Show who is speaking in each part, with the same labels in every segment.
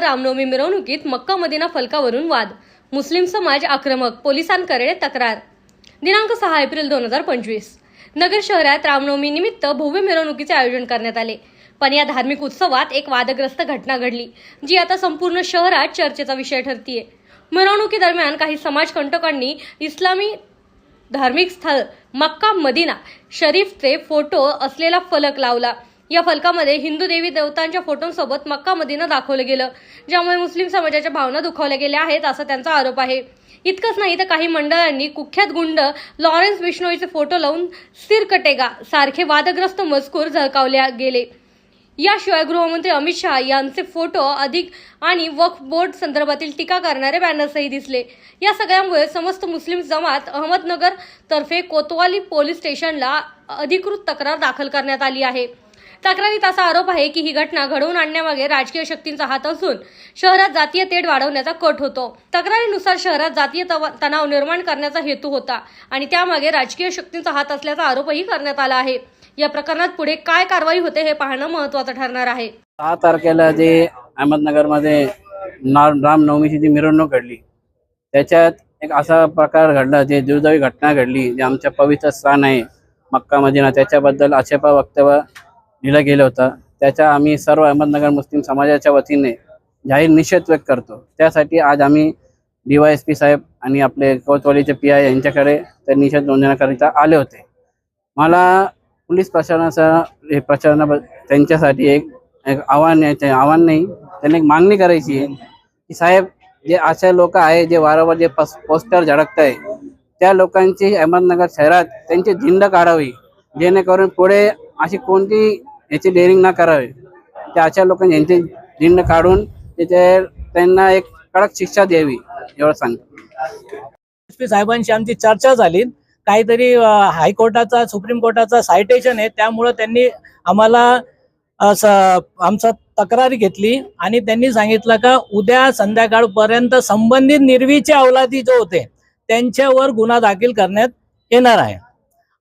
Speaker 1: रामनवमी मिरवणुकीत मक्का मदिना फलकावरून वाद. मुस्लिम समाज आक्रमक पोलिसांकडे तक्रार. दिनांक सहा एप्रिल दोन हजार पंचवीस. नगर शहरात रामनवमी निमित्त भव्य मिरवणुकीचे आयोजन करण्यात आले. पण या धार्मिक उत्सवात एक वादग्रस्त घटना घडली जी आता संपूर्ण शहरात चर्चेचा विषय ठरतीये. मिरवणुकीदरम्यान काही समाजकंटकांनी इस्लामी धार्मिक स्थळ मक्का मदिना शरीफचे फोटो असलेला फलक लावला. या फलकामध्ये हिंदू देवी देवतांच्या फोटोंसोबत मक्का मदिना दाखवलं गेलं ज्यामुळे मुस्लिम समाजाच्या भावना दुखावल्या गेल्या आहेत असा त्यांचा आरोप आहे. इतकंच नाही तर काही मंडळांनी कुख्यात गुंड लॉरेन्स बिश्नोईचे फोटो लावून सिरकटेगा सारखे वादग्रस्त मजकूर झळकावले गेले. याशिवाय गृहमंत्री अमित शहा यांचे फोटो अधिक आणि वक्फ बोर्ड संदर्भातील टीका करणारे बॅनर्सही दिसले. या सगळ्यामुळे समस्त मुस्लिम जमात अहमदनगर तर्फे कोतवाली पोलीस स्टेशनला अधिकृत तक्रार दाखल करण्यात आली आहे. तक्रारीत असा आरोप आहे की ही घटना घडवून आणण्यामागे राजकीय शक्तींचा हात असून शहरात जातीय तेढ वाढवण्याचा कट होतो. तक्रारीनुसार शहरात जातीय तणाव निर्माण करण्याचा हेतू होता आणि त्यामागे राजकीय शक्तींचा हात असल्याचा आरोपही करण्यात आला आहे. या प्रकरणात पुढे काय कारवाई होते हे पाहणं महत्वाचं ठरणार आहे.
Speaker 2: सहा तारखेला जे अहमदनगरमध्ये रामनवमीची जी मिरवणूक घडली त्याच्यात एक असा प्रकार घडला जे दुर्दैवी घटना घडली जे आमच्या पवित्र स्थान आहे मक्का मदिना त्याच्याबद्दल आक्षेपा वक्तव्य लिहिलं गेलं होतं. त्याचा आम्ही सर्व अहमदनगर मुस्लिम समाजाच्या वतीने जाहीर निषेध व्यक्त करतो. त्यासाठी आज आम्ही डी वाय एस पी साहेब आणि आपले कोतवालीचे पी आय यांच्याकडे ते निषेध नोंदवण्याकरिता आले होते. मला पोलीस प्रशासनाचा हे प्रशासना त्यांच्यासाठी एक एक आव्हान आहे ते आव्हान नाही त्यांनी एक मागणी करायची आहे की साहेब जे असे लोक आहे जे वारंवार जे पस पोस्टर झडकत आहे त्या लोकांची अहमदनगर शहरात त्यांची झिंड काढावी जेणेकरून पुढे अशी कोणती याची डेअरिंग ना करावी. त्या अशा लोकांनी यांचे झिंड काढून त्याचे त्यांना एक कडक शिक्षा द्यावी एवढं सांगतो.
Speaker 3: एस पी साहेबांशी आमची चर्चा झाली. काहीतरी हायकोर्टाचा सुप्रीम कोर्टाचा सायटेशन आहे त्यामुळं त्यांनी आम्हाला आमचा तक्रारी घेतली आणि त्यांनी सांगितलं का उद्या संध्याकाळपर्यंत संबंधित निर्वीचे अवलादी जो होते त्यांच्यावर गुन्हा दाखल करण्यात येणार आहे.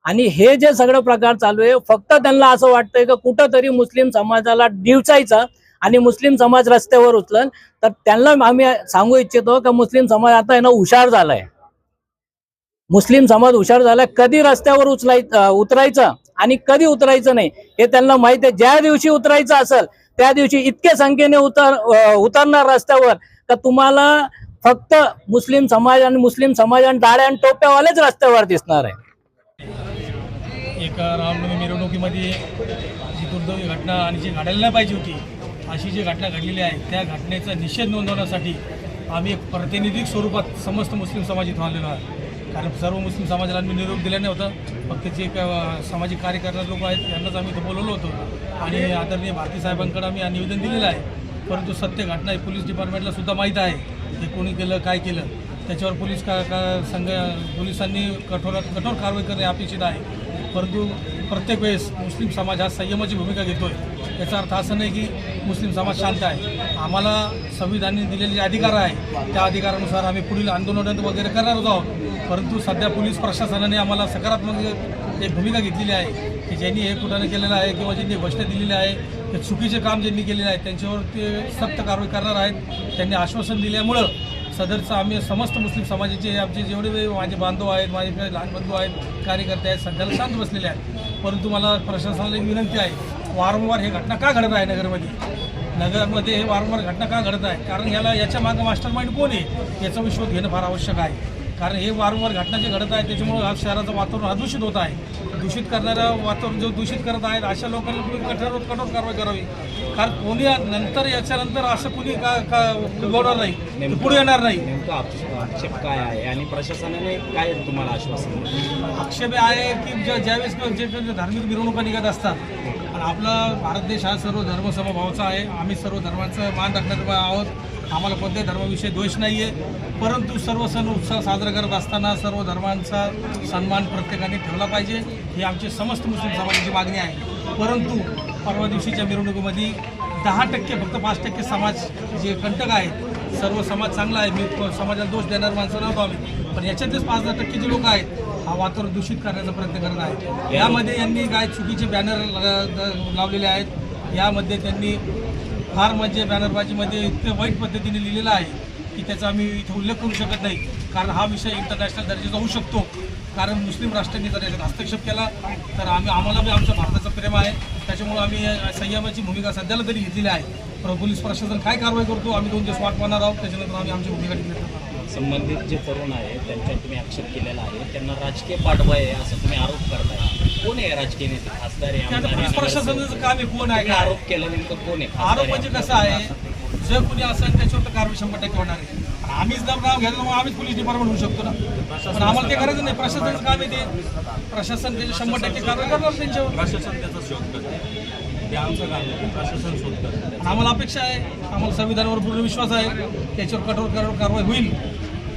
Speaker 3: आणि हे जे सगळं प्रकार चालू आहे फक्त त्यांना असं वाटतंय का कुठंतरी मुस्लिम समाजाला दिवसायचं आणि मुस्लिम समाज रस्त्यावर उचलन. तर त्यांना आम्ही सांगू इच्छितो की मुस्लिम समाज आता यांना हुशार झालाय. मुस्लिम समाज हुशार झालाय कधी रस्त्यावर उचलाय उतरायचं आणि कधी उतरायचं नाही हे त्यांना माहिती आहे. ज्या दिवशी उतरायचं असेल त्या दिवशी इतके संख्येने उतर उतरणार रस्त्यावर का तुम्हाला फक्त मुस्लिम समाज आणि मुस्लिम समाज आणि डाळ्या आणि टोप्यावालेच रस्त्यावर दिसणार आहे.
Speaker 4: रामनवमी मिरवणुकीमध्ये जी दुर्दैवी घटना आणि जी घडायला नाही पाहिजे होती अशी जी घटना घडलेली आहे त्या घटनेचा निषेध नोंदवण्यासाठी आम्ही एक प्रातिनिधिक स्वरूपात समस्त मुस्लिम समाज इथं आलेलो आहे कारण सर्व मुस्लिम समाजाला आम्ही निरोप दिला नव्हता. फक्त जे सामाजिक कार्य लोक आहेत त्यांनाच आम्ही इथं बोलवलो होतो. आणि आदरणीय भारती साहेबांकडे आम्ही निवेदन दिलेलं आहे. परंतु सत्य घटना ही पोलीस डिपार्टमेंटला सुद्धा माहीत आहे हे कोणी केलं काय केलं. त्याच्यावर पोलीस का का संघ पोलिसांनी कठोरात कठोर कारवाई करणे अपेक्षित आहे. परंतु प्रत्येक वेळेस मुस्लिम समाज हा संयमाची भूमिका घेतोय. याचा अर्थ असं नाही की मुस्लिम समाज शांत आहे. आम्हाला संविधानाने दिलेले जे अधिकार आहे त्या अधिकारानुसार आम्ही पुढील आंदोलन वगैरे करणारच आहोत. परंतु सध्या पोलीस प्रशासनाने आम्हाला सकारात्मक एक भूमिका घेतलेली आहे की ज्यांनी हे कुठाने केलेलं आहे किंवा ज्यांनी घोषणा दिलेली आहे ते चुकीचे काम ज्यांनी केलेले आहे त्यांच्यावर ते सक्त कारवाई करणार आहेत. त्यांनी आश्वासन दिल्यामुळं सदरचं आम्ही समस्त मुस्लिम समाजाचे आमचे जेवढे माझे बांधव आहेत माझे काही लहान बंधू आहेत कार्यकर्ते आहेत सध्याला शांत बसलेले आहेत. परंतु मला प्रशासनाला एक विनंती आहे वारंवार हे घटना का घडत आहे नगरमध्ये? नगरमध्ये हे वारंवार घटना का घडत आहे? कारण याला याच्या मागं मास्टर माइंड कोण आहे? याचा शोध घेणं फार आवश्यक आहे. कारण हे वारंवार घटना जे घडत आहे त्याच्यामुळे आज शहराचं वातावरण अदूषित होत आहे. दूषित करणारं वातावरण जो दूषित करत आहेत अशा लोकांना तुम्ही कठोर कठोर कारवाई करावी. कारण कोणी नंतर याच्यानंतर असं कुणी का का उगवणार नाही पुढे येणार नाही.
Speaker 5: नेमका आक्षेप काय आहे? आणि प्रशासनाने काय तुम्हाला आश्वासन?
Speaker 4: आक्षेप आहे की ज्या ज्यावेळेस जे धार्मिक मिरवणुका निघत असतात आणि आपला भारत देश हा सर्व धर्मसमभावाचा आहे. आम्ही सर्व धर्मांचं मान राखणारे आहोत. आम्हाला कोणत्याही धर्माविषयी द्वेष नाही आहे परंतु सर्व सण उत्सव साजरा करत असताना सर्व धर्मांचा सन्मान प्रत्येकाने ठेवला पाहिजे. ही आमची समस्त मुस्लिम समाजाची मागणी आहे. परंतु परवा दिवशीच्या मिरवणुकीमध्ये दहा टक्के फक्त पाच टक्के समाज जे कंटक आहेत सर्व समाज चांगला आहे. मी समाजाला दोष देणार माणसं नव्हतो आम्ही. पण याच्यातच पाच दहा टक्के जे लोक आहेत हा वातावरण दूषित करण्याचा प्रयत्न करत आहे यामध्ये यांनी काय चुकीचे बॅनर लावलेले आहेत यामध्ये त्यांनी फार म्हणजे बॅनरबाजीमध्ये इतकं वाईट पद्धतीने लिहिलेलं आहे की त्याचा आम्ही इथे उल्लेख करू शकत नाही. कारण हा विषय इंटरनॅशनल दर्जाचा होऊ शकतो. कारण मुस्लिम राष्ट्रांनी जर याच्यात हस्तक्षेप केला तर आम्ही आम्हाला बी आमच्या भारताचं प्रेम आहे. त्याच्यामुळं आम्ही संयमाची भूमिका सध्याला तरी घेतलेली आहे. पण पोलीस प्रशासन काय कारवाई करतो आम्ही दोन दिवस वाट पाहणार आहोत. त्याच्यानंतर आम्ही आमची भूमिका घेतली
Speaker 5: संबंधित जे तरुण आहे त्यांच्यावर तुम्ही आक्षेप केलेला आहे. त्यांना राजकीय पाठबळ आहे असं तुम्ही आरोप करताय. कोण आहे राजकीय नेते? खासदार आहे
Speaker 4: ते आता
Speaker 5: आमदार आहे,
Speaker 4: पोलीस प्रशासनाचं? काम आहे कोण आहे
Speaker 5: तुम्ही
Speaker 4: काय
Speaker 5: आरोप केला नेमकं कोण आहे? खासदार
Speaker 4: आरोप म्हणजे
Speaker 5: आमदार
Speaker 4: कसं आहे? जर कुणी असेल त्याच्यावर तर कारवाई शंभर टक्के होणार आहे. आणि आम्हीच जर नाव घेतलं मग आम्हीच पोलीस डिपार्टमेंट होऊ शकतो ना? पण आम्हाला ते करायचं नाही प्रशासनाचं काम आहे ते. प्रशासन त्याचे शंभर टक्के कारवाई करणार त्यांच्यावर.
Speaker 6: प्रशासन त्याचा शोध करते ते आमचं काम नाही प्रशासन शोध करते
Speaker 4: आणि आम्हाला अपेक्षा आहे आम्हाला संविधानावर पूर्ण विश्वास आहे त्याच्यावर कठोर कठोर कारवाई होईल.